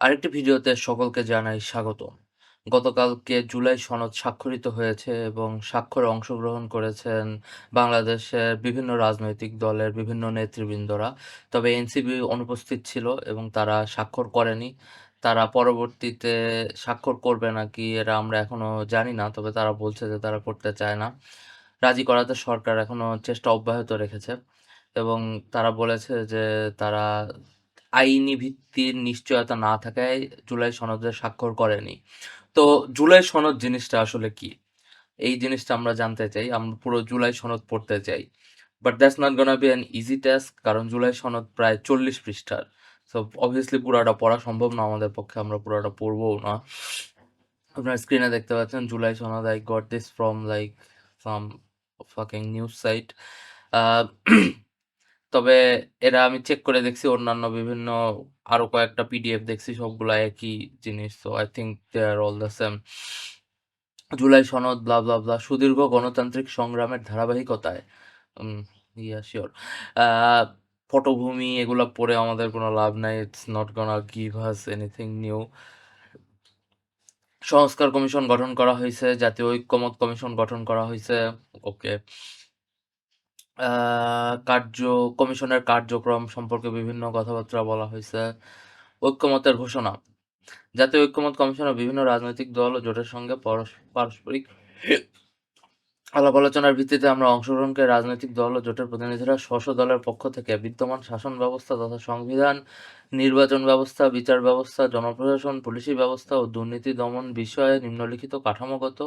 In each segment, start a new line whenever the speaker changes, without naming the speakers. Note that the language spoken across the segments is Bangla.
আরেকটি ভিডিওতে সকলকে জানাই স্বাগতম। গতকালকে জুলাই সনদ স্বাক্ষরিত হয়েছে এবং স্বাক্ষরে অংশগ্রহণ করেছেন বাংলাদেশের বিভিন্ন রাজনৈতিক দলের বিভিন্ন নেতৃবৃন্দরা। তবে এনসিবি অনুপস্থিত ছিল এবং তারা স্বাক্ষর করেনি। তারা পরবর্তীতে স্বাক্ষর করবে নাকি এরা আমরা এখনও জানি না। তবে তারা বলছে যে তারা করতে চায় না। রাজি করাতে সরকার এখনও চেষ্টা অব্যাহত রেখেছে এবং তারা বলেছে যে তারা আইনি ভিত্তির নিশ্চয়তা না থাকায় জুলাই সনদে স্বাক্ষর করেনি। তো জুলাই সনদ জিনিসটা আসলে কি? এই জিনিসটা আমরা জানতে চাই। আমরা পুরো জুলাই সনদ পড়তে চাই। But that's not gonna be an easy task কারণ জুলাই সনদ প্রায় ৪০ পৃষ্ঠার। সো অবভিয়াসলি পুরাটা পড়া সম্ভব না, আমাদের পক্ষে। আমরা পুরাটা পড়বও না। আপনার স্ক্রিনে দেখতে পাচ্ছেন, জুলাই সনদ, I got this from, like, some fucking news site. তবে এরা আমি চেক করে দেখছি অন্যান্য বিভিন্ন আরও কয়েকটা পিডিএফ দেখছি সবগুলা একই জিনিস। So I think they are all the same. July সনদ ব্লা, ব্লা, ব্লা সুদীর্ঘ গণতান্ত্রিক সংগ্রামের ধারাবাহিকতায় ইয়া শিওর পটভূমি এগুলা পড়ে আমাদের কোনো লাভ নাই। It's not gonna give us anything new. সংস্কার কমিশন গঠন করা হয়েছে জাতীয় ঐক্যমত কমিশন গঠন করা হয়েছে ওকে। কার্য, কমিশনের কার্যক্রম সম্পর্কে বিভিন্ন কথাবার্তা বলা হয়েছে ঐক্যমতের ঘোষণা। জাতীয় ঐক্যমত কমিশনের বিভিন্ন রাজনৈতিক দল ও জোটের সঙ্গে পারস্পরিক আলাপ আলোচনার ভিত্তিতে আমরা অংশগ্রহণকে রাজনৈতিক দল ও জোটের প্রতিনিধিরা স্ব, দলের পক্ষ থেকে বিদ্যমান শাসন ব্যবস্থা তথা সংবিধান, নির্বাচন ব্যবস্থা, বিচার ব্যবস্থা, জনপ্রশাসন, পুলিশি ব্যবস্থা ও দুর্নীতি দমন বিষয়ে নিম্নলিখিত কাঠামোগত,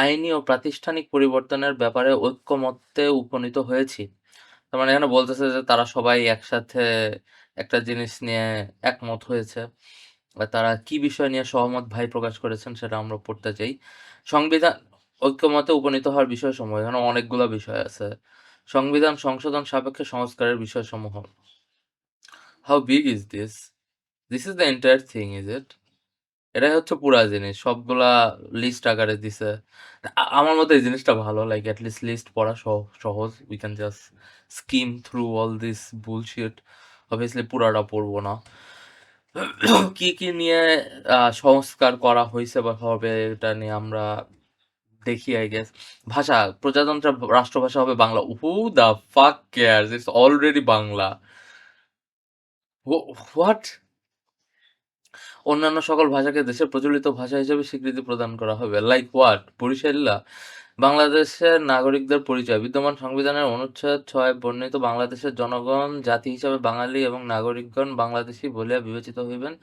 আইনি ও প্রাতিষ্ঠানিক পরিবর্তনের ব্যাপারে ঐক্যমত্যে উপনীত হয়েছি। তার মানে এখানে বলতেছে যে তারা সবাই একসাথে একটা জিনিস নিয়ে একমত হয়েছে। তারা কি বিষয় নিয়ে সহমত ভাই প্রকাশ করেছেন সেটা আমরা পড়তে চাই। সংবিধান ঐক্যমতে উপনীত হওয়ার বিষয়সমূহ এখানে অনেকগুলো বিষয় আছে। সংবিধান সংশোধন সাপেক্ষে সংস্কারের বিষয়সমূহ। How big is this this is the entire thing is it এটাই হচ্ছে পুরা জিনিস। সবগুলা লিস্ট আকারে দিছে। আমার মতে এই জিনিসটা ভালো। লাইক এট লিস্ট পড়া সহ সহজ। We can just skim through all this bullshit. Obviously পুরাটা পড়ব না। কি, কি নিয়ে সংস্কার করা হয়েছে বা হবে এটা নিয়ে আমরা দেখি আই গেস ভাষা, প্রজাতন্ত্র রাষ্ট্রভাষা হবে Bangla. Who the fuck cares it's already Bangla. What অন্যান্য সকল ভাষাকে দেশের প্রচলিত ভাষা হিসেবে স্বীকৃতি প্রদান করা হবে। Like what? বরিশাল্লা? বাংলাদেশের নাগরিকদের পরিচয়। বিদ্যমান সংবিধানের অনুচ্ছেদ ছয় বর্ণিত, বাংলাদেশের জনগণ, জাতি হিসাবে বাঙালি এবং নাগরিকগণ বাংলাদেশী বলিয়া বিবেচিত হইবেন।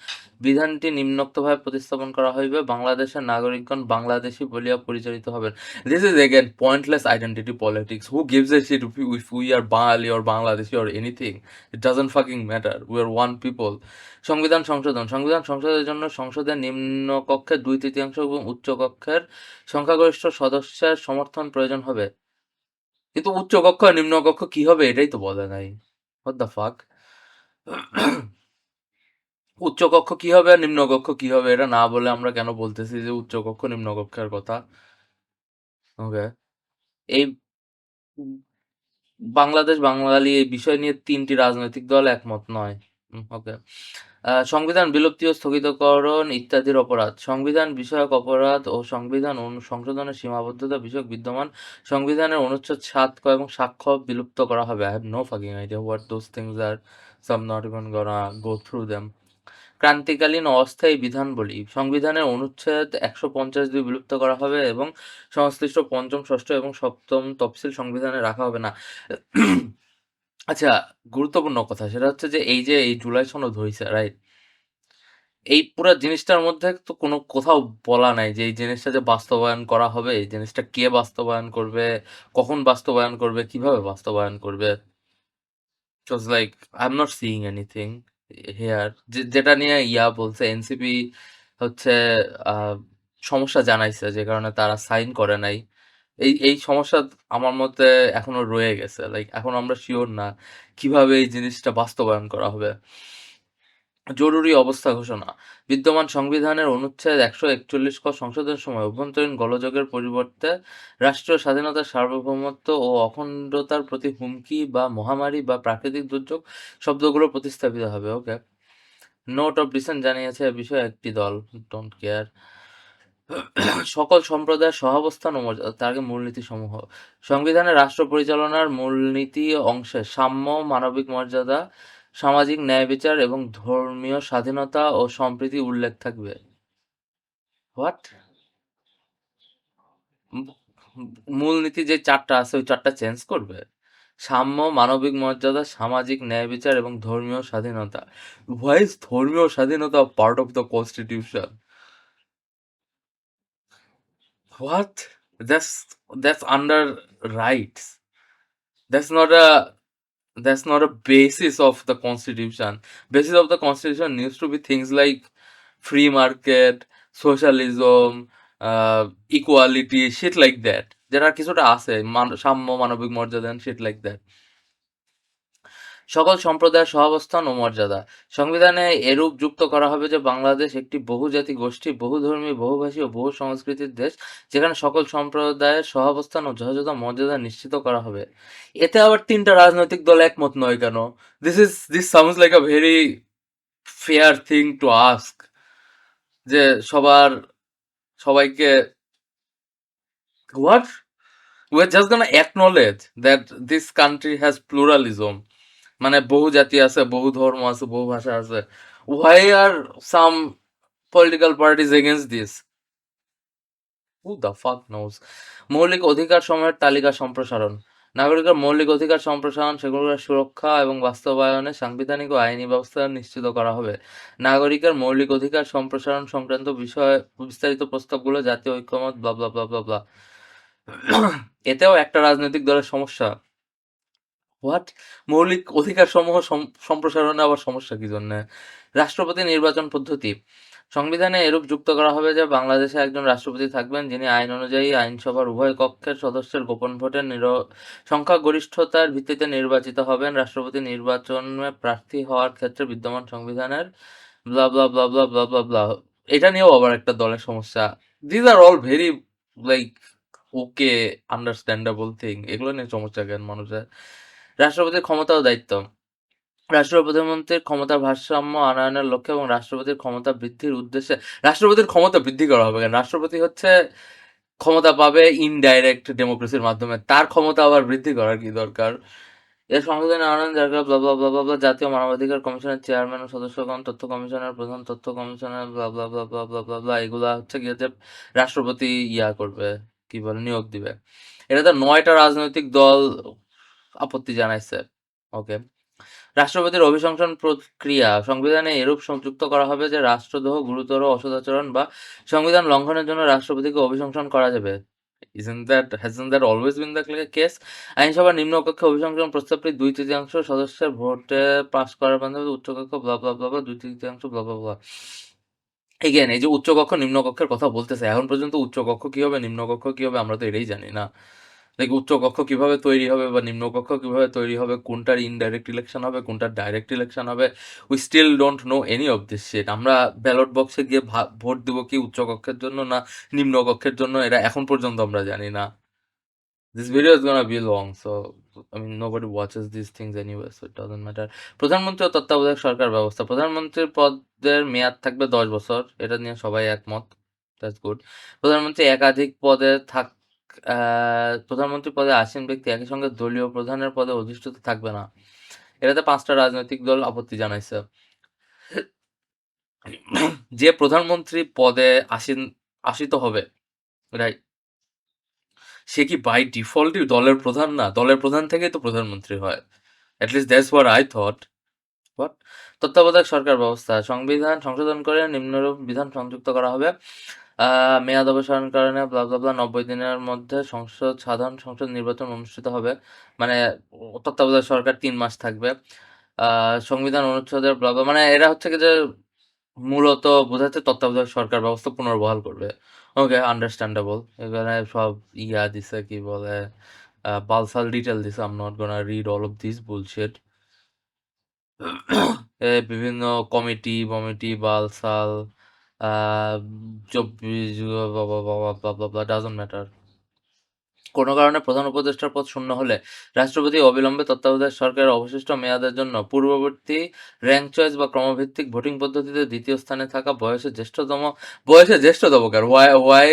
বিধানটি নিম্নোক্তভাবে প্রতিস্থাপন করা হইবে। বাংলাদেশের নাগরিকগণ বাংলাদেশী বলিয়া পরিচালিত হবেন। This is again pointless identity politics who gives if we if we are Bengali or Bangladeshi or anything? It doesn't fucking matter. We are one people. সংবিধান সংশোধন। সংবিধান সংশোধনের জন্য সংসদের নিম্নকক্ষের ২/৩ এবং উচ্চকক্ষের সংখ্যাগরিষ্ঠ সদস্যের সমর্থন প্রয়োজন হবে। কিন্তু উচ্চকক্ষ আর নিম্নকক্ষ কি হবে এটাই তো বলে নাই। What the fuck? উচ্চকক্ষ কি হবে আর নিম্নকক্ষ কি হবে এটা না বলে আমরা কেন বলতেছি যে উচ্চকক্ষ নিম্নকক্ষের কথা? ওকে। এই বাংলাদেশ বাঙালি এই বিষয় নিয়ে তিনটি রাজনৈতিক দল একমত নয়। ওকে। সংবিধান বিলুপ্তি ও স্থগিতকরণ ইত্যাদির অপরাধ। সংবিধান বিষয়ক অপরাধ ও সংবিধান সংশোধনের সীমাবদ্ধতা বিষয়ক বিদ্যমান সংবিধানের অনুচ্ছেদ ৭ ক এবং সাক্ষ্য বিলুপ্ত করা হবে। Have no fucking idea what those things are. So I'm not even gonna go through ক্রান্তিকালীন অস্থায়ী বিধান বিধানবলী। সংবিধানের অনুচ্ছেদ ১৫০ বিলুপ্ত করা হবে এবং সংশ্লিষ্ট ৫ম, ৬ষ্ঠ এবং সপ্তম তফসিল সংবিধানে রাখা হবে না। আচ্ছা গুরুত্বপূর্ণ কথা সেটা হচ্ছে যে এই যে এই জুলাই সনদ হইছে, রাইট? এই পুরা জিনিসটার মধ্যে তো কোনো কোথাও বলা নাই যে এই জিনিসটা যে বাস্তবায়ন করা হবে, এই জিনিসটা কে বাস্তবায়ন করবে, কখন বাস্তবায়ন করবে, কীভাবে বাস্তবায়ন করবে? Was like I'm not seeing anything here. যে যেটা নিয়ে ইয়া বলছে এনসিপি হচ্ছে সমস্যা জানাইছে যে কারণে তারা সাইন করে নাই। এই এই সমস্যা আমার মতে এখনও রয়ে গেছে। লাইক এখন আমরা শিওর না কীভাবে এই জিনিসটা বাস্তবায়ন করা হবে। জরুরি অবস্থা ঘোষণা। বিদ্যমান সংবিধানের অনুচ্ছেদ ১৪১ ক সংশোধনের সময় অভ্যন্তরীণ গোলযোগের পরিবর্তে রাষ্ট্রীয় স্বাধীনতা, সার্বভৌমত্ব ও অখণ্ডতার প্রতি হুমকি বা মহামারী বা প্রাকৃতিক দুর্যোগ শব্দগুলো প্রতিস্থাপিত হবে। ওকে। নোট অফ ডিসেন্ট জানিয়েছে এ বিষয়ে একটি দল। Don't care. সকল সম্প্রদায়ের সহাবস্থান ও তার আগে মূলনীতিসমূহ। সংবিধানে রাষ্ট্র পরিচালনার মূলনীতি অংশে সাম্য, মানবিক মর্যাদা, সামাজিক ন্যায় বিচার এবং ধর্মীয় স্বাধীনতা ও সম্প্রীতি উল্লেখ থাকবে। হোয়াট? মূলনীতি যে চারটা আছে ওই চারটা চেঞ্জ করবে? সাম্য, মানবিক মর্যাদা, সামাজিক ন্যায় বিচার এবং ধর্মীয় স্বাধীনতা। Is ধর্মীয় স্বাধীনতা part of the constitution? What? That's that's under rights. That's not a that's not a basis of the constitution. Basis of the constitution needs to be things like free market, socialism, uh, equality, shit like that. যেটা কিছুটা আছে মান সাম্য, মানবিক মর্যাদা shit like that. সকল সম্প্রদায়ের সহাবস্থান ও মর্যাদা। সংবিধানে এরূপ যুক্ত করা হবে যে বাংলাদেশ একটি বহুজাতি গোষ্ঠী, বহুধর্মী, বহুভাষী ও বহু সংস্কৃতির দেশ, যেখানে সকল সম্প্রদায়ের সহাবস্থান ও যথাযথ মর্যাদা নিশ্চিত করা হবে। এতে আবার তিনটা রাজনৈতিক দল একমত নয় কেন? This is this sounds like a very fair thing to ask. যে সবার সবাইকে What? We're just gonna acknowledge that this country pluralism. মানে বহু জাতি আছে, বহু ধর্ম আছে, বহু ভাষা আছে। Why are some political parties against this Who the fuck knows? মৌলিক অধিকার সমূহের তালিকা সম্প্রসারণ। নাগরিকের মৌলিক অধিকার সম্প্রসারণ, সেগুলোর সুরক্ষা এবং বাস্তবায়নে সাংবিধানিক ও আইনি ব্যবস্থা নিশ্চিত করা হবে। নাগরিকের মৌলিক অধিকার সম্প্রসারণ সংক্রান্ত বিষয়ে বিস্তারিত প্রস্তাবগুলো জাতীয় ঐক্যমত ব্লা। এতেও একটা রাজনৈতিক দলের সমস্যা। হোয়াট? মৌলিক অধিকার সমূহ সম্প্রসারণে আবার সমস্যা কি জন্যে? রাষ্ট্রপতি নির্বাচন পদ্ধতি। সংবিধানে এরূপ যুক্ত করা হবে যে বাংলাদেশে একজন রাষ্ট্রপতি থাকবেন, যিনি আইন অনুযায়ী আইনসভার উভয় কক্ষের সদস্যের গোপন ভোটে নির সংখ্যাগরিষ্ঠতার ভিত্তিতে নির্বাচিত হবেন। রাষ্ট্রপতি নির্বাচনে প্রার্থী হওয়ার ক্ষেত্রে বিদ্যমান সংবিধানের blah, blah, blah, blah, blah, blah, blah. এটা নিয়েও আবার একটা দলের সমস্যা। These are all very like okay, understandable thing এগুলো নিয়ে সমস্যা কেন মানুষের? রাষ্ট্রপতির ক্ষমতা ও দায়িত্ব। রাষ্ট্র প্রধানমন্ত্রীর ক্ষমতার ভারসাম্য আনয়নের লক্ষ্যে এবং রাষ্ট্রপতির ক্ষমতা বৃদ্ধির উদ্দেশ্যে রাষ্ট্রপতির ক্ষমতা বৃদ্ধি করা হবে? রাষ্ট্রপতি হচ্ছে ক্ষমতা পাবে ইনডাইরেক্ট ডেমোক্রেসির মাধ্যমে। তার ক্ষমতা আবার বৃদ্ধি করার কি দরকার? এর সংবিধানে আনয়ন ব্লা। জাতীয় মানবাধিকার কমিশনের চেয়ারম্যান ও সদস্যগণ, তথ্য কমিশনের প্রধান, তথ্য কমিশনের ব্লা। এগুলা হচ্ছে গিয়ে যে রাষ্ট্রপতি ইয়া করবে, কি বলে নিয়োগ দিবে। এটা তো নয়টা রাজনৈতিক দল আপত্তি জানাইছে। ওকে। রাষ্ট্রপতির অভিশংসন প্রক্রিয়া। সংবিধানে এরূপ সংযুক্ত করা হবে যে রাষ্ট্রদ্রোহ, গুরুতর অসদাচরণ বা সংবিধান লঙ্ঘনের জন্য রাষ্ট্রপতিকে অভিশংসন করা যাবে। Case? আইনসভার নিম্নকক্ষে অভিশংসন প্রস্তাবটি ২/৩ সদস্যের ভোটে পাস করার মাধ্যমে উচ্চকক্ষ ব্লা, ব্লা, ব্লা, ব্লা ২/৩ ব্লা, ব্লা, ব্লা। এগেইন এই যে উচ্চকক্ষ নিম্নকক্ষের কথা বলতেছে। এখন পর্যন্ত উচ্চকক্ষ কি হবে, নিম্নকক্ষ কি হবে আমরা তো এটাই জানি না। লাইক উচ্চকক্ষ কীভাবে তৈরি হবে বা নিম্নকক্ষ কীভাবে তৈরি হবে, কোনটার ইনডাইরেক্ট ইলেকশন হবে, কোনটার ডাইরেক্ট ইলেকশন হবে। We still don't know any of this shit. আমরা ব্যালট বক্সে গিয়ে ভোট দেবো কি উচ্চকক্ষের জন্য না নিম্নকক্ষের জন্য এটা এখন পর্যন্ত আমরা জানি না। This video is gonna be long, so I mean nobody watches these things anyway, so it doesn't matter. প্রধানমন্ত্রী ও তত্ত্বাবধায়ক সরকার ব্যবস্থা। প্রধানমন্ত্রীর পদের মেয়াদ থাকবে ১০ বছর। এটা নিয়ে সবাই একমত। That's good. প্রধানমন্ত্রী একাধিক পদে থাক প্রধানমন্ত্রী পদে আসীন ব্যক্তি একই সঙ্গে দলীয় প্রধানের পদে অধিষ্ঠিত থাকবে না। এটাতে পাঁচটা রাজনৈতিক দল আপত্তি জানাইছে। যে প্রধানমন্ত্রী পদে আসীন আসীত হবে, রাইট? সে কি বাই ডিফল্টই দলের প্রধান না? দলের প্রধান থেকেই তো প্রধানমন্ত্রী হয়। Least that's what I thought. What? তত্ত্বাবধায়ক সরকার ব্যবস্থা। সংবিধান সংশোধন করে নিম্নরূপ বিধান সংযুক্ত করা হবে। মেয়াদ অবসানের কারণে ব্লা, ব্লা, ব্লা ৯০ দিনের মধ্যে সংসদ সাধারণ সংসদ নির্বাচন অনুষ্ঠিত হবে। মানে তত্ত্বাবধায়ক সরকার তিন মাস থাকবে। সংবিধান অনুচ্ছেদের ব্লা, ব্লা মানে এরা হচ্ছে কি যে মূলত বোঝাচ্ছে তত্ত্বাবধায়ক সরকার ব্যবস্থা পুনর্বহাল করবে। Okay, understandable. এখানে সব ইয়া দিছে কি বলে পালসাল ডিটেইল দিছে। I'm not gonna read all of this. এ বিভিন্ন কমিটি-বমিটি, বালসাল, uh ২৪ blah, blah, blah, blah, blah, blah doesn't matter. কোনো কারণে প্রধান উপদেষ্টার পদ শূন্য হলে রাষ্ট্রপতি অবিলম্বে তত্ত্বাবধায়ক সরকারের অবশিষ্ট মেয়াদের জন্য পূর্ববর্তী র্যাঙ্ক চয়েস বা ক্রমভিত্তিক ভোটিং পদ্ধতিতে দ্বিতীয় স্থানে থাকা বয়সে জ্যেষ্ঠতম বয়সে জ্যেষ্ঠতম কার? Why why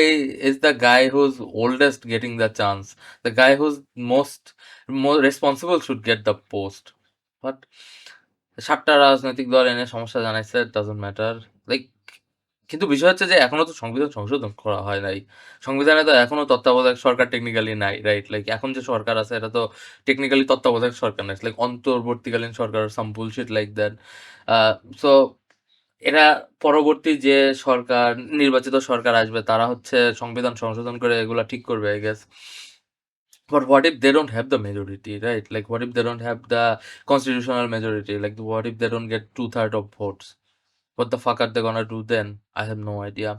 is the guy who's oldest getting the chance the guy who's most responsible should get the post but সাতটা রাজনৈতিক দল এনে সমস্যা জানাইছে ডাজন্ট ম্যাটার লাইক কিন্তু বিষয় হচ্ছে যে এখনও তো সংবিধান সংশোধন করা হয় নাই সংবিধানে তো এখনও তত্ত্বাবধায়ক সরকার টেকনিক্যালি নাই রাইট লাইক এখন যে সরকার আছে এটা তো টেকনিক্যালি তত্ত্বাবধায়ক সরকার নাই লাইক অন্তর্বর্তীকালীন সরকার some bullshit like that so এরা পরবর্তী যে সরকার নির্বাচিত সরকার আসবে তারা হচ্ছে সংবিধান সংশোধন করে এগুলা ঠিক করবে I guess But what if they don't have the majority, right? Like, what if they don't have the constitutional majority? Like, what if they don't get two third of votes? What the fuck are they gonna do then? I have no idea.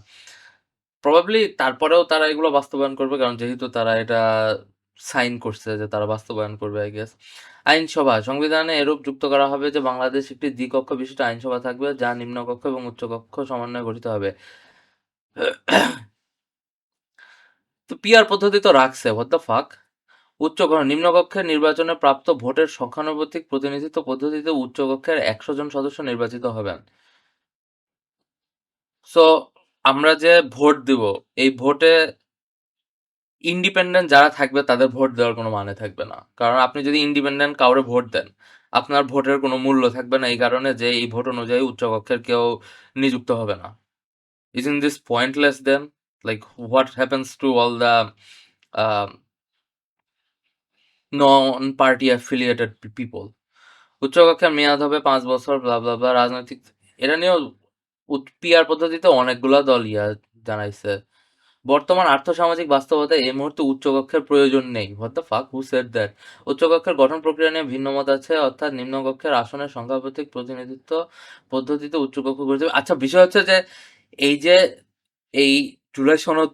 Probably তারপরেও তারা এগুলো বাস্তবায়ন করবে, কারণ যেহেতু তারা এটা সাইন করছে যে তারা বাস্তবায়ন করবে আই গেস আইনসভা, সংবিধানে এরূপ যুক্ত করা হবে যে বাংলাদেশ একটি দ্বিকক্ষ বিশিষ্ট আইনসভা থাকবে, যা নিম্নকক্ষ এবং উচ্চকক্ষ সমন্বয়ে গঠিত হবে তো পিআর পদ্ধতি তো রাখছে হোয়াট দ্য ফাক উচ্চকক্ষ নিম্নকক্ষের নির্বাচনে প্রাপ্ত ভোটের সংখ্যানুপাতিক প্রতিনিধিত্ব পদ্ধতিতে উচ্চকক্ষের একশো জন সদস্য নির্বাচিত হবেন সো আমরা যে ভোট দিব, এই ভোটে ইন্ডিপেন্ডেন্ট যারা থাকবে, তাদের ভোট দেওয়ার কোনো মানে থাকবে না। কারণ আপনি যদি ইন্ডিপেন্ডেন্ট কাউরে ভোট দেন, আপনার ভোটের কোনো মূল্য থাকবে না এই কারণে যে এই ভোট অনুযায়ী উচ্চকক্ষের কেউ নিযুক্ত হবে না। Is in this pointless then like what happens to all the non party affiliated people উচ্চকক্ষের মেয়াদ হবে পাঁচ বছর ব্লা ব্লা রাজনৈতিক, এটা নিয়েও পিআর পদ্ধতিতে অনেকগুলা দল ইয়া জানাইছে। বর্তমান আর্থসামাজিক বাস্তবতায় এই মুহূর্তে উচ্চকক্ষের প্রয়োজন নেই। হোয়াট দ্য ফাক হু সেড দ্যাট উচ্চকক্ষের গঠন প্রক্রিয়া নিয়ে ভিন্ন মত আছে, অর্থাৎ নিম্নকক্ষের আসনের সংখ্যাভিত্তিক প্রতিনিধিত্ব পদ্ধতিতে উচ্চকক্ষ গঠিত আচ্ছা বিষয় হচ্ছে যে এই যে এই জুলাই সনদ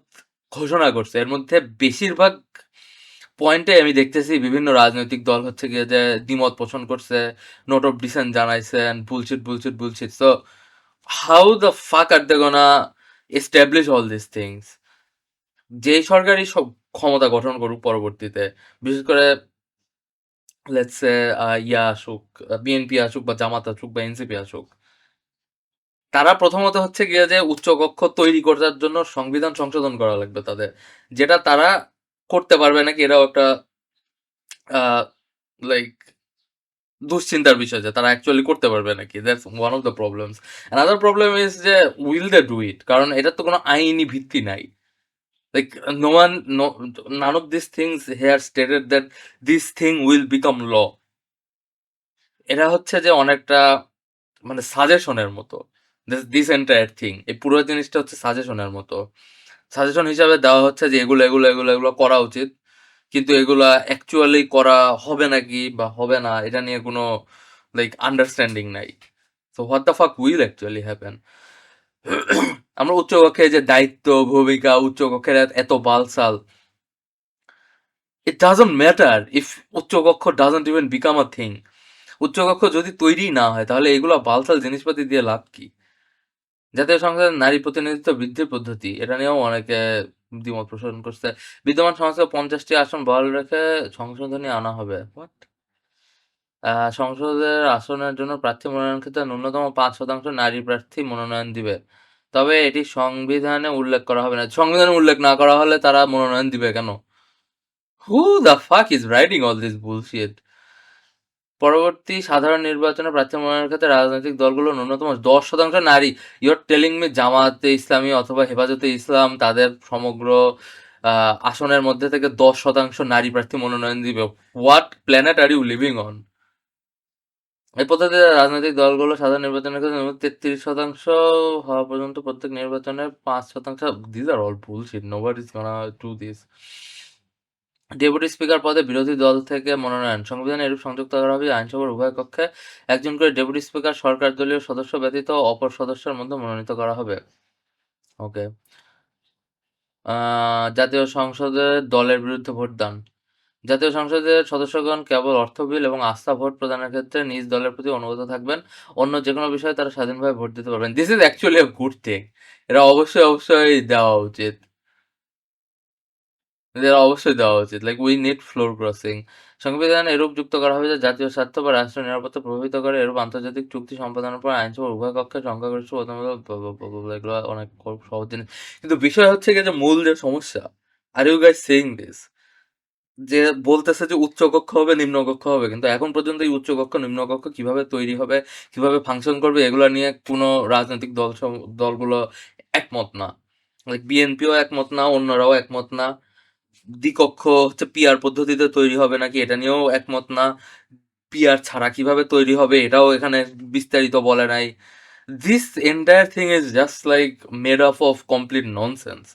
ঘোষণা করছে, এর মধ্যে বেশিরভাগ পয়েন্টে আমি দেখতেছি বিভিন্ন রাজনৈতিক দল হচ্ছে গিয়ে যে দ্বিমত পোষণ করছে note of dissent জানাইছেন bullshit bullshit bullshit so how the fuck are they gonna establish all this things যেই সরকারই সব ক্ষমতা গঠন করুক পরবর্তীতে, বিশেষ করে লেটস ইয়া আসুক বিএনপি আসুক বা জামাত আসুক বা এনসিপি আসুক, তারা প্রথমত হচ্ছে গিয়ে যে উচ্চকক্ষ তৈরি করার জন্য সংবিধান সংশোধন করা লাগবে তাদের, যেটা তারা করতে পারবে নাকি এরাও একটা লাইক দুশ্চিন্তার বিষয় যে তারা অ্যাকচুয়ালি করতে পারবে নাকি? That's one of the problems another problem is যে উইল দে ডু ইট কারণ এটার তো কোনো আইনি ভিত্তি নাই। Like no one no none of this things here stated that this thing will become law এটা হচ্ছে যে অনেকটা মানে সাজেশনের মতো। দিস এন্টায়ার থিং এই পুরো জিনিসটা হচ্ছে সাজেশনের মতো। সাজেশন হিসাবে দেওয়া হচ্ছে যে এগুলো এগুলো এগুলো এগুলো করা উচিত। কিন্তু এগুলা অ্যাকচুয়ালি করা হবে নাকি বা হবে না, এটা নিয়ে কোনো লাইক আন্ডারস্ট্যান্ডিং নাই। So what the fuck will actually happen আমরা উচ্চকক্ষে যে দায়িত্ব, ভূমিকা উচ্চকক্ষের এত বালসাল it doesn't matter if উচ্চকক্ষ doesn't even become a thing উচ্চকক্ষ যদি তৈরি না হয়, তাহলে এগুলো বালসাল জিনিসপাতি দিয়ে লাভ কি? জাতীয় সংসদের নারী প্রতিনিধিত্ব বৃদ্ধির পদ্ধতি, এটা নিয়েও অনেকে দ্বিমত পোষণ করছে। বিদ্যমান সংসদে পঞ্চাশটি আসন বহাল রেখে সংশোধনী আনা হবে। সংসদের আসনের জন্য প্রার্থী মনোনয়ন ক্ষেত্রে ন্যূনতম পাঁচ শতাংশ নারী প্রার্থী মনোনয়ন দিবে। তবে এটি সংবিধানে উল্লেখ করা হবে না। সংবিধানে উল্লেখ না করা হলে তারা মনোনয়ন দিবে কেন? Who the fuck is writing all this bullshit পরবর্তী সাধারণ নির্বাচনে প্রার্থী মনোনয়নের ক্ষেত্রে রাজনৈতিক দলগুলো ন্যূনতম দশ শতাংশ নারী। ইউর টেলিং মি জামাতে ইসলামী অথবা হেফাজতে ইসলাম তাদের সমগ্র আসনের মধ্যে থেকে দশ শতাংশ নারী প্রার্থী মনোনয়ন দিবে। What planet are you living on এই পদ্ধতিতে রাজনৈতিক দলগুলো সাধারণ নির্বাচনের ক্ষেত্রে তেত্রিশ শতাংশ হওয়া পর্যন্ত প্রত্যেক নির্বাচনে পাঁচ শতাংশ this are all bullshit nobody is gonna to this deputy speaker পদে বিরোধী দল থেকে মনোনয়ন। সংবিধানে এরূপ সংযুক্ত করা হবে আইনসভার উভয় কক্ষে একজন করে ডেপুটি স্পিকার, সরকার দলীয় সদস্য ব্যতীত অপর সদস্যের মধ্যে মনোনীত করা হবে। ওকে জাতীয় সংসদে দলের বিরুদ্ধে ভোটদান। জাতীয় সংসদের সদস্যগণ কেবল অর্থ, বিল এবং আস্থা ভোট প্রদানের ক্ষেত্রে নিজ দলের প্রতি অনুগত থাকবেন। অন্য যে কোনো বিষয়ে তারা স্বাধীনভাবে ভোট দিতে পারবেন। This is actually good thing এটা অবশ্যই অবশ্যই দেওয়া উচিত। এদের অবশ্যই দেওয়া উচিত। Like we need floor crossing. সংবিধানে এরূপ যুক্ত করা হবে যে জাতীয় স্বার্থ বা রাষ্ট্রের নিরাপত্তা প্রভাবিত করে এরূপ আন্তর্জাতিক চুক্তি সম্পাদনের পর আইনসভার উভয় কক্ষের সংখ্যাগরিষ্ঠ এগুলো অনেক সহজ জিনিস। কিন্তু বিষয় হচ্ছে যে মূল যে সমস্যা, are you guys saying this? যে বলতেছে যে উচ্চ কক্ষ হবে, নিম্ন কক্ষ হবে। কিন্তু এখন পর্যন্ত এই উচ্চ কক্ষ, নিম্ন কক্ষ কীভাবে তৈরি হবে, কীভাবে ফাংশন করবে এগুলো নিয়ে কোনো রাজনৈতিক দল দলগুলো একমত না। লাইক বিএনপিও একমত না, অন্যরাও একমত না। দ্বিকক্ষ হচ্ছে পিয়ার পদ্ধতিতে তৈরি হবে নাকি এটা নিয়েও একমত না। পিয়ার ছাড়া কীভাবে তৈরি হবে এটাও এখানে বিস্তারিত বলে নাই। This entire thing is just like made up of complete nonsense.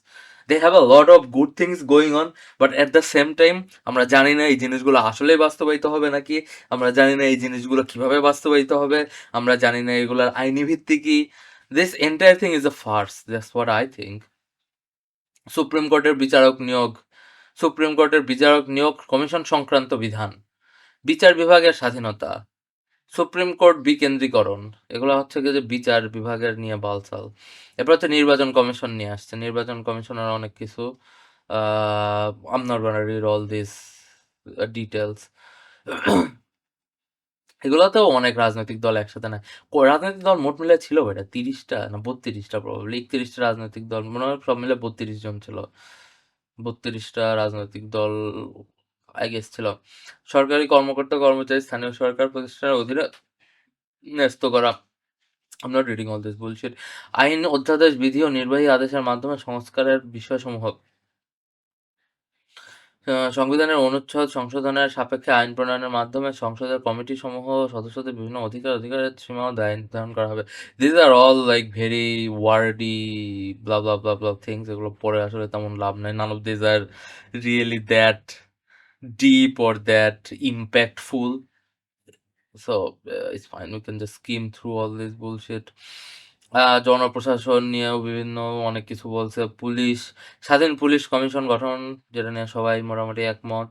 They have a lot of good things going on but at the same time আমরা জানি না এই জিনিসগুলো আসলেই বাস্তবায়িত হবে নাকি। আমরা জানি না এই জিনিসগুলো কীভাবে বাস্তবায়িত হবে। আমরা জানি না এগুলার আইনি ভিত্তি কি। This entire thing is a farce. That's what I think supreme কোর্টের বিচারক নিয়োগ সুপ্রিম কোর্টের বিচারক নিয়োগ কমিশন সংক্রান্ত বিধান। বিচার বিভাগের স্বাধীনতা। সুপ্রিম কোর্ট বিকেন্দ্রীকরণ। এগুলো হচ্ছে গিয়ে যে বিচার বিভাগের নিয়ে বালসাল এরপর হচ্ছে নির্বাচন কমিশন নিয়ে আসছে। নির্বাচন কমিশনের অনেক কিছু I'm not all this details এগুলোতেও অনেক রাজনৈতিক দল একসাথে নেয়। কো- রাজনৈতিক দল মোট মিলে ছিল বেটা তিরিশটা না বত্রিশটা প্রবাবলি একত্রিশটা রাজনৈতিক দল, মনে হয় সব মিলে বত্রিশ জন ছিল। বত্রিশটা রাজনৈতিক দল আগে এসেছিল ছিল। সরকারি কর্মকর্তা, কর্মচারী, স্থানীয় সরকার প্রতিষ্ঠানের অধীনে ন্যস্ত করা। আমরা রিডিং অল দিস বলছি আইন অধ্যাদেশ, বিধি ও নির্বাহী আদেশের মাধ্যমে সংস্কারের বিষয়সমূহ সংবিধানের অনুচ্ছেদ সংশোধনের সাপেক্ষে আইন প্রণয়নের মাধ্যমে সংসদের কমিটি সমূহ সদস্যদের বিভিন্ন অধিকার অধিকারের সীমাও দায় নির্ধারণ করা হবে this are all like very wordy blah things এগুলো পরে আসলে তেমন লাভ নাই none of this are really that deep or that impactful it's fine. We can just skim through all this bullshit. Ah, জনপ্রশাসন নিয়েও বিভিন্ন অনেক কিছু বলছে। পুলিশ, স্বাধীন পুলিশ কমিশন গঠন, যেটা নিয়ে সবাই মোটামুটি একমত।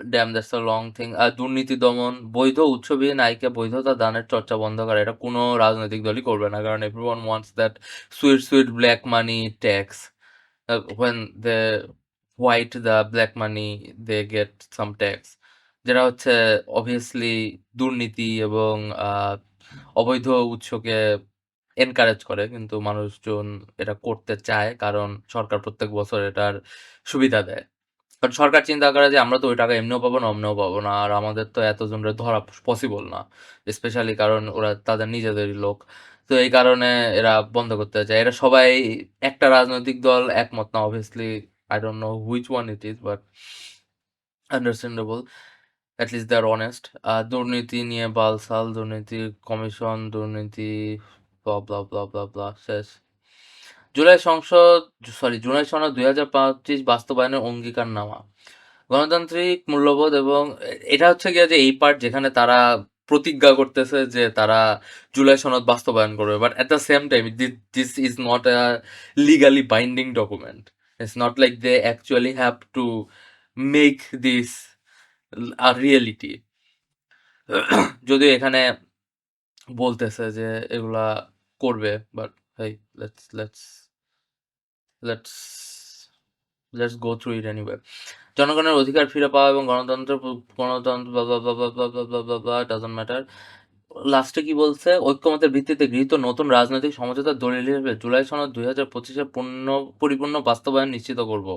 Damn that's a long thing আর দুর্নীতি দমন, বৈধ উৎসবিহীন আয়কে বৈধতা দানের চর্চা বন্ধ করা। এটা কোনো রাজনৈতিক দলই করবে না, কারণ everyone wants that sweet sweet black money tax when they white the black money they get some tax যেটা হচ্ছে অবভিয়াসলি দুর্নীতি এবং অবৈধ উৎসকে এনকারেজ করে, কিন্তু মানুষজন এটা করতে চায় কারণ সরকার প্রত্যেক বছর এটার সুবিধা দেয়। কারণ সরকার চিন্তা করে যে আমরা তো ওই টাকা এমনিও পাবো না, অমনিও পাবো না, আর আমাদের তো এতজনের ধরা পসিবল না স্পেশালি কারণ ওরা তাদের নিজেদেরই লোক। তো এই কারণে এরা বন্ধ করতে চায়। এরা সবাই একটা রাজনৈতিক দল একমত না obviously I don't know which one it is but understandable at least they are honest দুর্নীতি নিয়ে বালসাল, দুর্নীতি কমিশন, দুর্নীতি শেষ। জুলাই সংসদ সরি জুলাই সনদ দুই হাজার পঁচিশ বাস্তবায়নের অঙ্গীকারনামা। গণতান্ত্রিক মূল্যবোধ এবং এটা হচ্ছে গিয়ে যে এই পার্ট যেখানে তারা প্রতিজ্ঞা করতেছে যে তারা জুলাই সনদ বাস্তবায়ন করবে। But at the same time this is not a legally binding document it's not like they actually have to make this reality যদিও এখানে বলতেছে যে এগুলা করবে but hey let's let's let's let's go through it anyway জনগণের অধিকার ফিরে পাওয়া এবং গণতন্ত্র গণতন্ত্র ডাজন্ট ম্যাটার লাস্টে কি বলছে? ঐক্যমতের ভিত্তিতে গৃহীত নতুন রাজনৈতিক সমঝোতার দলিল হিসেবে জুলাই সনদ দুই হাজার পঁচিশে পূর্ণ, পরিপূর্ণ বাস্তবায়ন নিশ্চিত করব।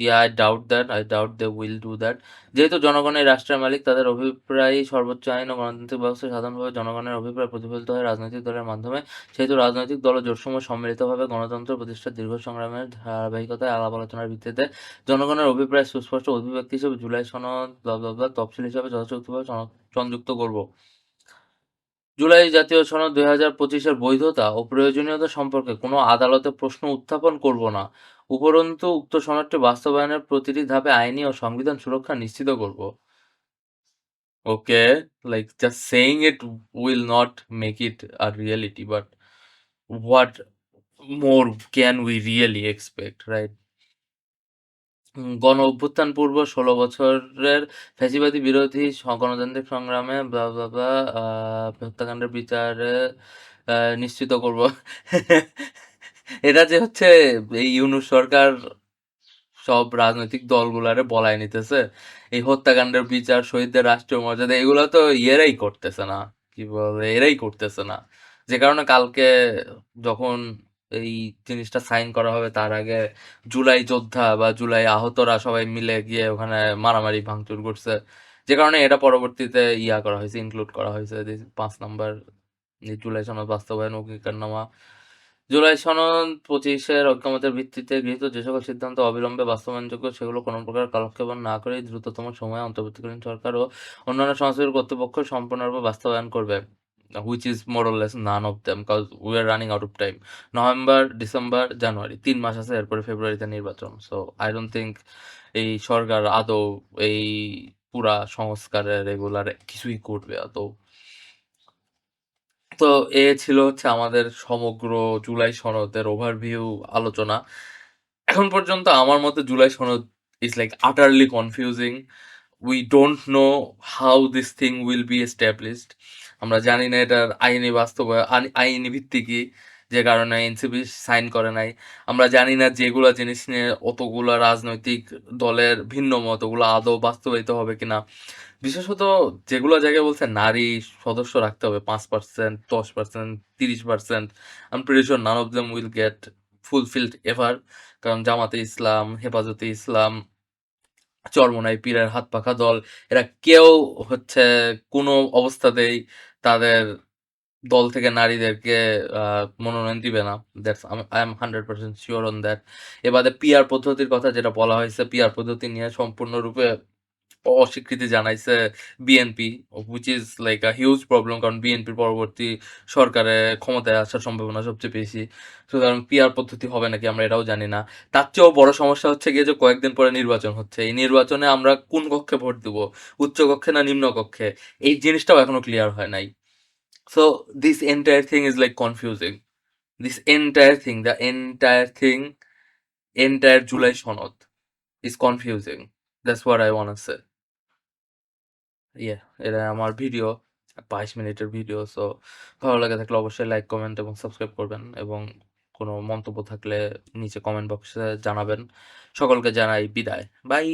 Yeah I doubt that I doubt they will do that যেহেতু জনগণের রাষ্ট্রের মালিক, তাদের অভিপ্রায় সর্বোচ্চ আইন ও গণতান্ত্রিক ব্যবস্থা সাধারণভাবে জনগণের অভিপ্রায় প্রতিফলিত হয় রাজনৈতিক দলের মাধ্যমে। সেহেতু রাজনৈতিক দল ও সম্মিলিতভাবে গণতন্ত্র প্রতিষ্ঠার দীর্ঘ সংগ্রামের ধারাবাহিকতায় আলাপ আলোচনার ভিত্তিতে জনগণের অভিপ্রায় সুস্পষ্ট অভিব্যক্তি হিসেবে জুলাই সনদ তফসিল হিসাবে যথাযথভাবে সংযুক্ত করব। জুলাই জাতীয় সনদ দুই হাজার পঁচিশের বৈধতা ও প্রয়োজনীয়তা সম্পর্কে কোনো আদালতে প্রশ্ন উত্থাপন করব না। উপরন্তু উক্ত সনদটি বাস্তবায়নের প্রতিটি ধাপে আইনি ও সংবিধান সুরক্ষা নিশ্চিত করব। Okay like just saying it will not make it a reality but what more can we really expect right গণ অভ্যুত্থান পূর্ব ষোলো বছরের ফ্যাসিবাদী বিরোধী গণতান্ত্রিক সংগ্রামে হত্যাকাণ্ডের বিচারে নিশ্চিত করব। এটা যে হচ্ছে এই ইউনূস সরকার সব রাজনৈতিক দলগুলারে বলায় নিতেছে। এই হত্যাকাণ্ডের বিচার, শহীদদের রাষ্ট্রীয় মর্যাদা এগুলা তো ইয়েরাই করতেছে না। কি বলে? এরাই করতেছে না। যে কারণে কালকে যখন এই জিনিসটা সাইন করা হবে তার আগে জুলাই যোদ্ধা বা জুলাই আহতরা সবাই মিলে গিয়ে ওখানে মারামারি ভাঙচুর করছে। যে কারণে এটা পরবর্তীতে ইয়া করা হয়েছে, ইনক্লুড করা হয়েছে পাঁচ ৫ নাম্বার জুলাই সনদ বাস্তবায়ন অঙ্গীকারনামা। জুলাই সনদ ২৫ এর ঐকমত্যের ভিত্তিতে গৃহীত যে সকল সিদ্ধান্ত অবিলম্বে বাস্তবায়নযোগ্য সেগুলো কোনো প্রকার কালক্ষেপণ না করেই দ্রুততম সময়ে অন্তর্বর্তীকালীন সরকার ও অন্যান্য সংশ্লিষ্ট কর্তৃপক্ষ সম্পূর্ণরূপে বাস্তবায়ন করবে। which is or less none of them cause we are running out of November, December, January তিন মাস আছে এরপরে ফেব্রুয়ারিতে নির্বাচন। সো I don't think এই সরকার আদৌ এই পুরা সংস্কারের এগুলার কিছুই করবে আদৌ। তো এ ছিল হচ্ছে আমাদের সমগ্র জুলাই সনদের ওভারভিউ আলোচনা। এখন পর্যন্ত আমার মতে জুলাই সনদ is like utterly confusing. We don't know how this thing will be established. আমরা জানি না এটার আইনি বাস্তবায়ন আইনি ভিত্তি কি? যে কারণে এনসিপি সাইন করে নাই। আমরা জানি না যেগুলা জিনিস নিয়ে অতগুলা রাজনৈতিক দলের ভিন্ন মত, ওগুলো আদৌ বাস্তবায়িত হবে কিনা। বিশেষত যেগুলো জায়গায় বলছে নারী সদস্য রাখতে হবে ৫%, ১০%, ৩০% I'm pretty sure none of them will get fulfilled ever. কারণ জামাতে ইসলাম, হেফাজতে ইসলাম, চরমোনাই পীরের হাত পাখা দল এরা কেউ হচ্ছে কোনো অবস্থাতেই তাদের দল থেকে নারীদেরকে মনোনয়ন দিবে না। That's um I am 100% sure on that. এ বাদে পিআর পদ্ধতির কথা যেটা বলা হয়েছে, পিআর পদ্ধতি নিয়ে সম্পূর্ণরূপে অস্বীকৃতি জানাইছে BNP which is like a huge problem কারণ বিএনপির পরবর্তী সরকারে ক্ষমতায় আসার সম্ভাবনা সবচেয়ে বেশি। সুতরাং পিআর পদ্ধতি হবে নাকি আমরা এটাও জানি না। তার চেয়েও বড় সমস্যা হচ্ছে গিয়ে যে কয়েকদিন পরে নির্বাচন হচ্ছে। এই নির্বাচনে আমরা কোন কক্ষে ভোট দেবো উচ্চ কক্ষে না নিম্ন কক্ষে? এই জিনিসটাও এখনও ক্লিয়ার হয় নাই। So this entire thing is like confusing this entire thing the entire thing entire July Sanad is confusing That's what I wanna say. Yeah, এটা আমার ভিডিও ২২ মিনিটের ভিডিও। সো ভালো লাগে থাকলে অবশ্যই লাইক, কমেন্ট এবং সাবস্ক্রাইব করবেন এবং কোনো মন্তব্য থাকলে নিচে কমেন্ট বক্সে জানাবেন। সকলকে জানাই বিদায়। বাই।